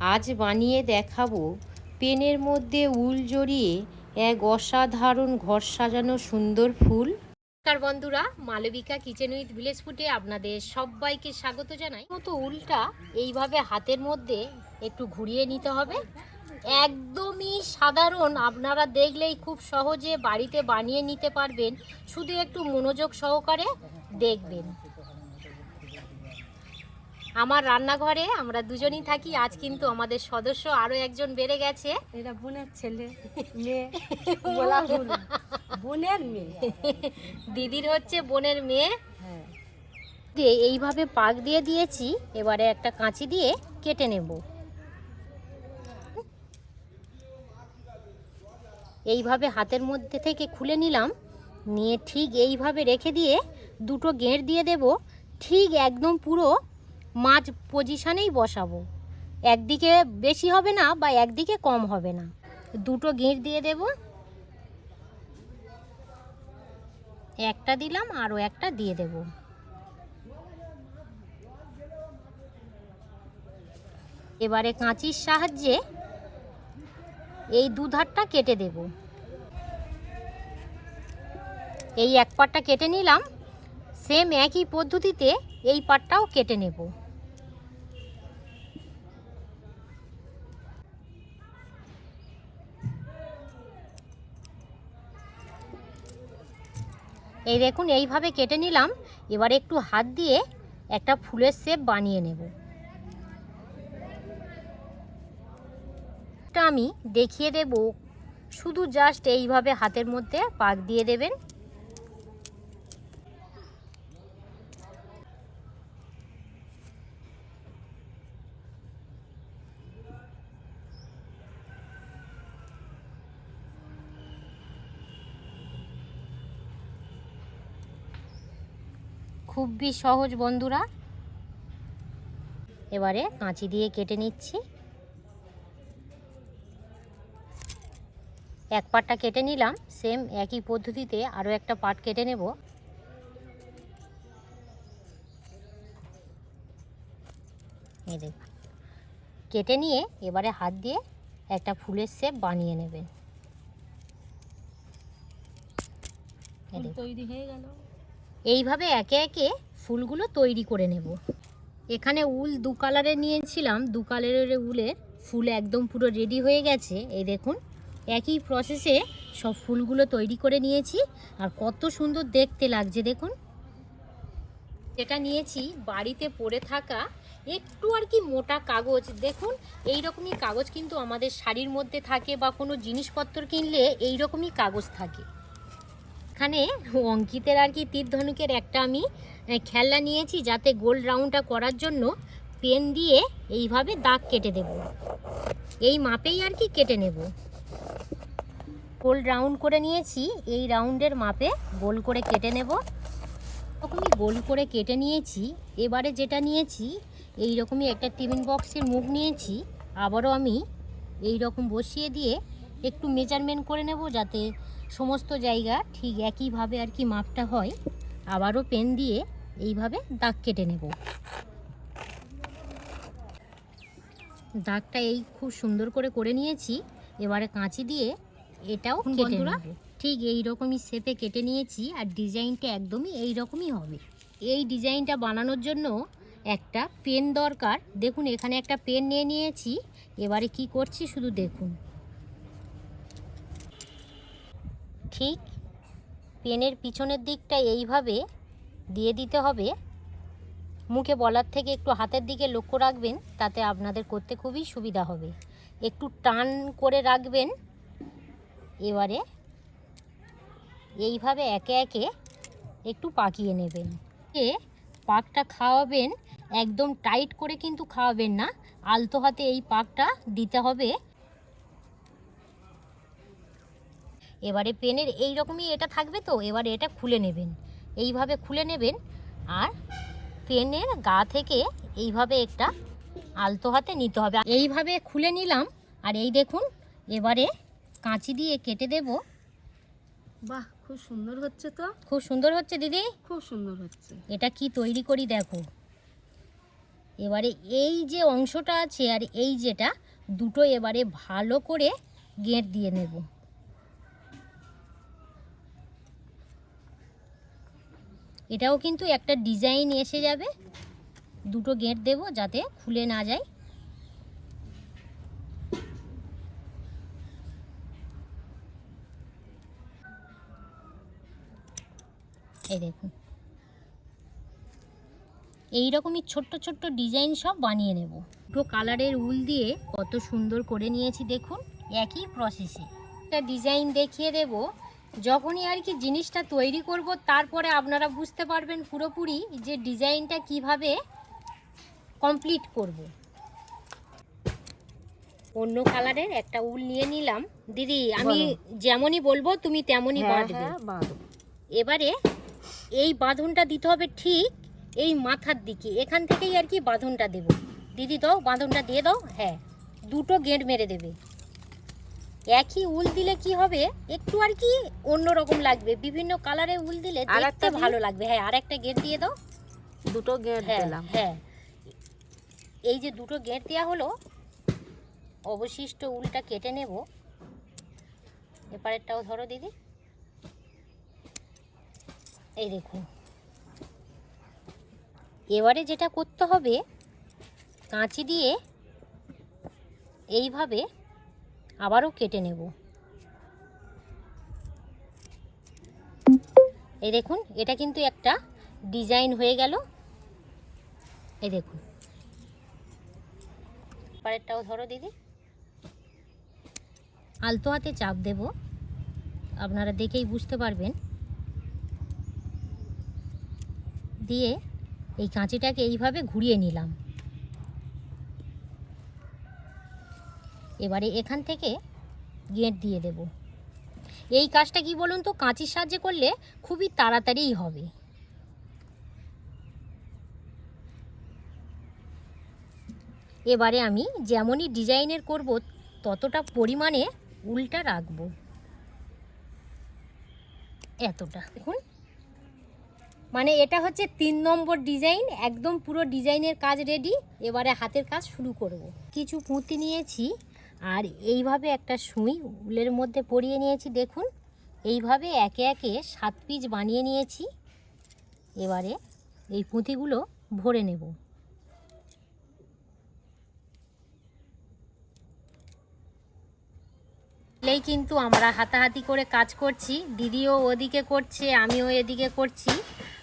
আজ বানিয়ে দেখাবো পেনের মধ্যে উল জড়িয়ে এক অসাধারণ ঘর সাজানো সুন্দর ফুল। নমস্কার বন্ধুরা, মালবিকা কিচেন উইথ ভিলেজ ফুটে আপনাদের সবাইকে স্বাগত জানাই। মতো উলটা এইভাবে হাতের মধ্যে একটু ঘুরিয়ে নিতে হবে। একদমই সাধারণ, আপনারা দেখলেই খুব সহজে বাড়িতে বানিয়ে নিতে পারবেন। শুধু একটু মনোযোগ সহকারে দেখবেন। আমার রান্নাঘরে আমরা দুজনই থাকি আজ কিন্তু আমাদের সদস্য আরও একজন বেড়ে গেছে। এটা বোনের ছেলে মেয়ে বলা বোনের মেয়ে। দিদির হচ্ছে বোনের মেয়ে। হ্যাঁ। দিয়ে এইভাবে পাক দিয়ে দিয়েছি এবারে একটা কাঁচি দিয়ে কেটে নেব। এইভাবে হাতের মধ্যে থেকে খুলে নিলাম নিয়ে ঠিক এইভাবে রেখে দিয়ে দুটো গেঁড় দিয়ে দেব। ঠিক একদম পুরো মাছ পজিশনেই বসাবো। একদিকে বেশি হবে না বা একদিকে কম হবে না। দুটো গেঁড় দিয়ে দেব। একটা দিলাম, আরও একটা দিয়ে দেবো। এবারে কাঁচির সাহায্যে এই দুধারটা কেটে দেব। এই এক পাটটা কেটে নিলাম। সেম একই পদ্ধতিতে এই পাটটাও কেটে নেব। এই দেখুন, এইভাবে কেটে নিলাম। এবার একটু হাত দিয়ে একটা ফুলের শেপ বানিয়ে নেব। আমি দেখিয়ে দেব। শুধু জাস্ট এইভাবে হাতের মধ্যে পাক দিয়ে দেবেন। খুবই সহজ বন্ধুরা। এবারে কাঁচি দিয়ে কেটে নিচ্ছি। এক পাটটা কেটে নিলাম সেম একই পদ্ধতিতে আরও একটা পাট কেটে নেব। এই কেটে নিয়ে এবারে হাত দিয়ে একটা ফুলের শেপ বানিয়ে নেবেন তৈরি হয়ে গেল। এইভাবে একে একে ফুলগুলো তৈরি করে নেব। এখানে উল দু কালারের নিয়েছিলাম। দু কালারের উলের ফুল একদম পুরো রেডি হয়ে গেছে। এই দেখুন, একই প্রসেসে সব ফুলগুলো তৈরি করে নিয়েছি। আর কত সুন্দর দেখতে লাগছে, দেখুন। এটা নিয়েছি, বাড়িতে পড়ে থাকা একটু আর কি মোটা কাগজ। দেখুন এই রকমই কাগজ কিন্তু আমাদের শাড়ির মধ্যে থাকে বা কোনো জিনিসপত্র কিনলে এই রকমই কাগজ থাকে। এখানে অঙ্কিতের আর কি তীর ধনুকের একটা আমি খেলনা নিয়েছি যাতে গোল রাউন্ডটা করার জন্য পেন দিয়ে এইভাবে দাগ কেটে দেব। এই মাপেই আর কি কেটে নেব। গোল রাউন্ড করে নিয়েছি, এই রাউন্ডের মাপে গোল করে কেটে নেব। এরকমই গোল করে কেটে নিয়েছি, এবারে যেটা নিয়েছি এই রকমই একটা টিফিন বক্সের মুখ নিয়েছি, আবারও আমি এই রকম বসিয়ে দিয়ে একটু মেজারমেন্ট করে নেব যাতে সমস্ত জায়গা ঠিক একইভাবে আর কি মাপটা হয়। আবারও পেন দিয়ে এইভাবে দাগ কেটে নেব। দাগটা এই খুব সুন্দর করে করে নিয়েছি। এবারে কাঁচি দিয়ে এটাও কেটে বন্ধুরা, ঠিক এই রকমই শেপে কেটে নিয়েছি আর ডিজাইনটা একদমই এই রকমই হবে। এই ডিজাইনটা বানানোর জন্য একটা পেন দরকার। দেখুন এখানে একটা পেন নিয়ে নিয়েছি। এবারে কি করছি? শুধু দেখুন। ঠিক পেনের পিছনের দিকটা এইভাবে দিয়ে দিতে হবে। মুখে বলার থেকে একটু হাতের দিকে লক্ষ্য রাখবেন, তাতে আপনাদের করতে খুবই সুবিধা হবে। একটু টান করে রাখবেন। এবারে এইভাবে একে একে একটু পাকিয়ে নেবেন। এ পাকটা খাওয়াবেন, একদম টাইট করে কিন্তু খাওয়াবেন না। আলতো হাতে এই পাকটা দিতে হবে। এবারে পেনের এই রকমই এটা থাকবে তো এবারে এটা খুলে নেবেন। এইভাবে খুলে নেবেন আর পেনের গা থেকে এইভাবে একটা আলতো হাতে নিতে হবে। এইভাবে খুলে নিলাম আর এই দেখুন এবারে কাঁচি দিয়ে কেটে দেব। বাহ খুব সুন্দর হচ্ছে তো। খুব সুন্দর হচ্ছে দিদি? খুব সুন্দর হচ্ছে। এটা কি তৈরি করি দেখো। এবারে এই যে অংশটা আছে আর এই যেটা দুটো এবারে ভালো করে গেঁট দিয়ে নেব। এটাও কিন্তু একটা ডিজাইন এসে যাবে। দুটো গেট দেব যাতে খুলে না যায়। এই দেখুন। এই রকমই ছোট্ট ছোট্ট ডিজাইন সব বানিয়ে নেব। দুটো কালারের উল দিয়ে কত সুন্দর করে নিয়েছি দেখুন। একই প্রসেসে একটা ডিজাইন দেখিয়ে দেব। যখনই আর কি জিনিসটা তৈরি করব তারপরে আপনারা বুঝতে পারবেন পুরোপুরি যে ডিজাইনটা কীভাবে কমপ্লিট করব। অন্য কালারের একটা উল নিয়ে নিলাম। দিদি আমি যেমনই বলব তুমি তেমনই হ্যাঁ বাঁধবে। হ্যাঁ এবারে এই বাঁধনটা দিতে হবে ঠিক এই মাথার দিকে। এখান থেকেই আর কি বাঁধনটা দেব। দিদি দাও বাঁধনটা দিয়ে দাও। হ্যাঁ দুটো গেঁট মেরে দেবে। একই উল দিলে কি হবে? একটু আর কি অন্যরকম লাগবে। বিভিন্ন কালারে উল দিলে দেখতে একটা ভালো লাগবে। হ্যাঁ আর একটা গেট দিয়ে দাও। দুটো গেট হ্যাঁ দিলাম। হ্যাঁ। এই যে দুটো গেট দেওয়া হলো অবশিষ্ট উলটা কেটে নেব। এপারেরটাও ধরো দিদি। এই দেখুন। এবারে যেটা করতে হবে কাঁচি দিয়ে এইভাবে আবারও কেটে নেব। এই দেখুন, এটা কিন্তু একটা ডিজাইন হয়ে গেল। এই দেখুন। পাড়েরটাও ধরো দিদি। আলতো হাতে চাপ দেব। আপনারা দেখেই বুঝতে পারবেন। দিয়ে এই কাঁচিটাকে এইভাবে ঘুরিয়ে নিলাম। এবারে এখান থেকে গেঁট দিয়ে দেব। এই কাজটা কি বলুন তো, কাঁচির সাহায্যে করলে খুবই তাড়াতাড়িই হবে। এবারে আমি যেমনই ডিজাইনের করব, ততটা পরিমাণে উল্টা রাখব। এতটা। দেখুন। মানে এটা হচ্ছে তিন নম্বর ডিজাইন, একদম পুরো ডিজাইনের কাজ রেডি। এবারে হাতের কাজ শুরু করব। কিছু পুঁতি নিয়েছি। আর এইভাবে একটা সুই উলের মধ্যে পরিয়ে নিয়েছি, দেখুন। এইভাবে একে একে সাত পিস বানিয়ে নিয়েছি। এবারে এই পুঁতিগুলো ভরে নেব। এই কিন্তু আমরা হাতাহাতি করে কাজ করছি, দিদিও ওদিকে করছে, আমিও এদিকে করছি।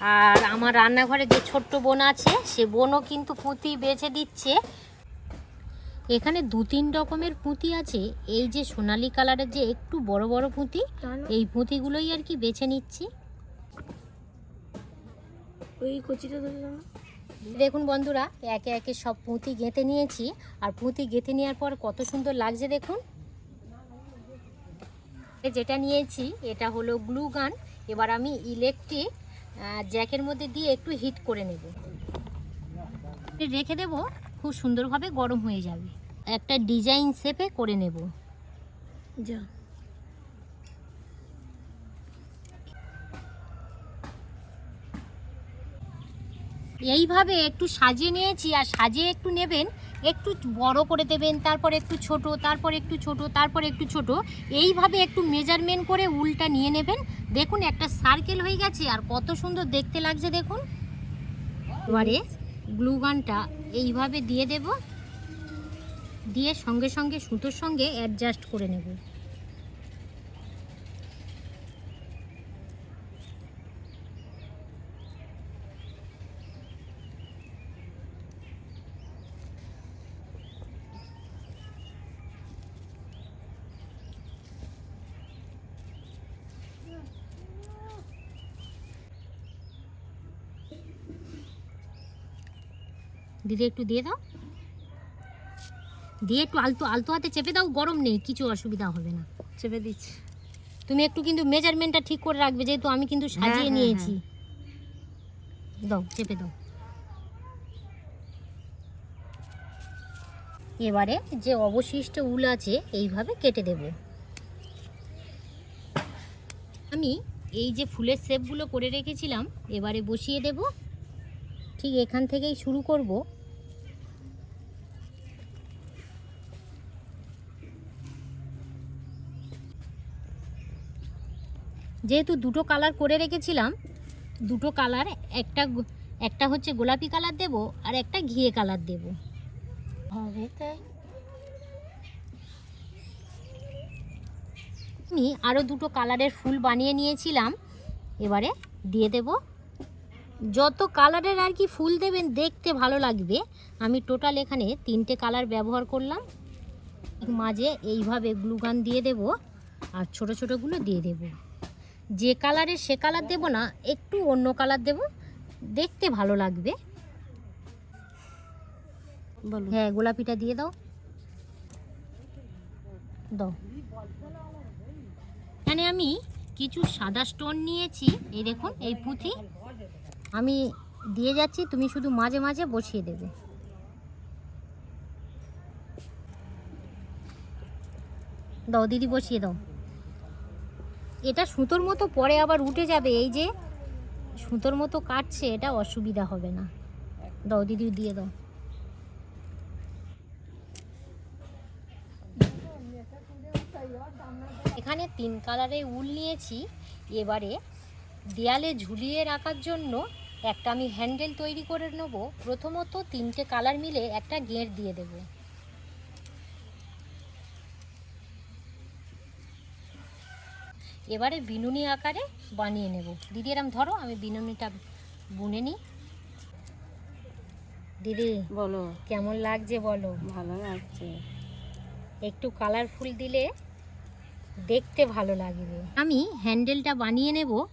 আর আমার রান্নাঘরে যে ছোট্ট বোন আছে, সে বোনও কিন্তু পুঁতি বেছে দিচ্ছে। এখানে দু তিন রকমের পুঁতি আছে। এই যে সোনালি কালারের যে একটু বড় বড় পুঁতি এই পুঁতিগুলোই আর কি বেছে নিচ্ছি। ওই কচিটা দেখুন বন্ধুরা একে একে সব পুঁতি গেঁথে নিয়েছি। আর পুঁতি গেঁথে নেওয়ার পর কত সুন্দর লাগছে দেখুন। যেটা নিয়েছি এটা হলো গ্লু গান। এবার আমি ইলেকট্রিক জ্যাকের মধ্যে দিয়ে একটু হিট করে নেব। রেখে দেব খুব সুন্দরভাবে গরম হয়ে যাবে। একটা ডিজাইন শেপে করে নেব। যা। এইভাবে একটু সাজিয়ে নিয়েছি আর সাজিয়ে একটু নেবেন একটু বড় করে দেবেন তারপর একটু ছোট তারপর একটু ছোট তারপর একটু ছোট এইভাবে একটু মেজারমেন্ট করে উলটা নিয়ে নেবেন। দেখুন একটা সার্কেল হয়ে গেছে আর কত সুন্দর দেখতে লাগছে দেখুন। এবারে গ্লুগানটা এইভাবে দিয়ে দেব। দিয়ে সঙ্গে সঙ্গে সুতোর সঙ্গে অ্যাডজাস্ট করে নেব। দিদি একটু দিয়ে দাও। দিয়ে একটু আলতো আলতো হাতে চেপে দাও গরম নেই কিছু অসুবিধা হবে না। চেপে দিচ্ছি। তুমি একটু কিন্তু মেজারমেন্টটা ঠিক করে রাখবে যেহেতু আমি কিন্তু সাজিয়ে হ্যাঁ, নিয়েছি। দাও চেপে দাও। এবারে যে অবশিষ্ট উল আছে এইভাবে কেটে দেব। আমি এই যে ফুলের শেপগুলো করে রেখেছিলাম এবারে বসিয়ে দেব। ঠিক এখান থেকেই শুরু করব। যেহেতু দুটো কালার করে রেখেছিলাম দুটো কালার একটা একটা হচ্ছে গোলাপি কালার দেব আর একটা ঘিয়ে কালার দেব। হবে তাই। আমি আরও দুটো কালারের ফুল বানিয়ে নিয়েছিলাম এবারে দিয়ে দেব। যত কালারের আর কি ফুল দেবেন দেখতে ভালো লাগবে আমি টোটাল এখানে তিনটে কালার ব্যবহার করলাম। মাঝে এইভাবে গ্লুগান দিয়ে দেব আর ছোট ছোটোগুলো দিয়ে দেব। যে কালারের সে কালার দেব না একটু অন্য কালার দেব। দেখতে ভালো লাগবে। বলো হ্যাঁ গোলাপিটা দিয়ে দাও। দাও। এখানে আমি কিছু সাদা স্টোন নিয়েছি। এই দেখুন এই পুঁথি। আমি দিয়ে যাচ্ছি তুমি শুধু মাঝে মাঝে বসিয়ে দেবে। দাও দিদি বসিয়ে দাও। এটা সুতোর মতো পরে আবার উঠে যাবে, এই যে সুতোর মতো কাটছে, এটা অসুবিধা হবে না। দাও দিদি, দিয়ে দাও। এখানে তিন কালারের উল নিয়েছি। এবারে দেয়ালে ঝুলিয়ে রাখার জন্য একটা আমি হ্যান্ডেল তৈরি করে নেব। প্রথমত তিনটে কালার মিলে একটা গেঁট দিয়ে দেব। এবারে বিনুনি আকারে বানিয়ে নেব। দিদি এরম ধরো আমি বিনুনিটা বুনে নিই। দিদি বলো। কেমন লাগছে বলো? ভালো লাগছে। একটু কালারফুল দিলে দেখতে ভালো লাগবে। আমি হ্যান্ডেলটা বানিয়ে নেব।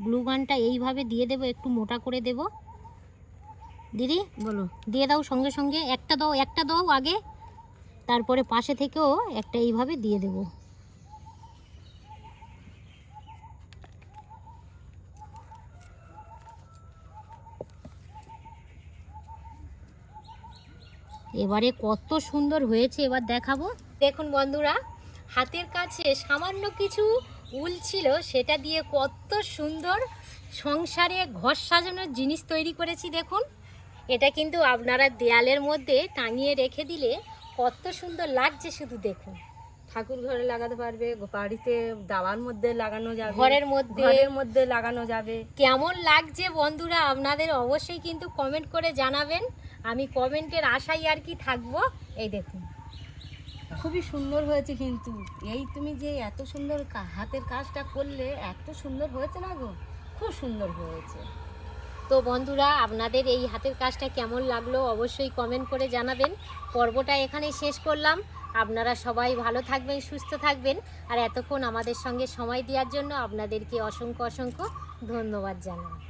গ্লু গানটা এইভাবে দিয়ে দেব একটু মোটা করে দেব। দিদি বলো। দিয়ে দাও সঙ্গে সঙ্গে। একটা দাও একটা দাও আগে। তারপরে পাশে থেকেও একটা এইভাবে দিয়ে দেব। এবারে কত সুন্দর হয়েছে এবার দেখাবো। দেখুন বন্ধুরা হাতের কাছে সামান্য কিছু উল ছিল সেটা দিয়ে কত সুন্দর সংসারে ঘর সাজানোর জিনিস তৈরি করেছি দেখুন। এটা কিন্তু আপনারা দেয়ালের মধ্যে টাঙিয়ে রেখে দিলে কত সুন্দর লাগছে শুধু দেখুন। ঠাকুর ঘরে লাগাতে পারবে বাড়িতে দাওয়ার মধ্যে লাগানো যাবে ঘরের মধ্যে ঘরের মধ্যে লাগানো যাবে। কেমন লাগছে বন্ধুরা আপনাদের অবশ্যই কিন্তু কমেন্ট করে জানাবেন। আমি কমেন্টের আশাই আর কি থাকব? এই দেখুন। খুবই সুন্দর হয়েছে কিন্তু। এই তুমি যে এত সুন্দর হাতের কাজটা করলে এত সুন্দর হয়েছে না গো? খুব সুন্দর হয়েছে। তো বন্ধুরা, আপনাদের এই হাতের কাজটা কেমন লাগল অবশ্যই কমেন্ট করে জানাবেন। পর্বটা এখানেই শেষ করলাম। আপনারা সবাই ভালো থাকবেন, সুস্থ থাকবেন। আর এতক্ষণ আমাদের সঙ্গে সময় দেওয়ার জন্য আপনাদেরকে অসংখ্য অসংখ্য ধন্যবাদ জানাই।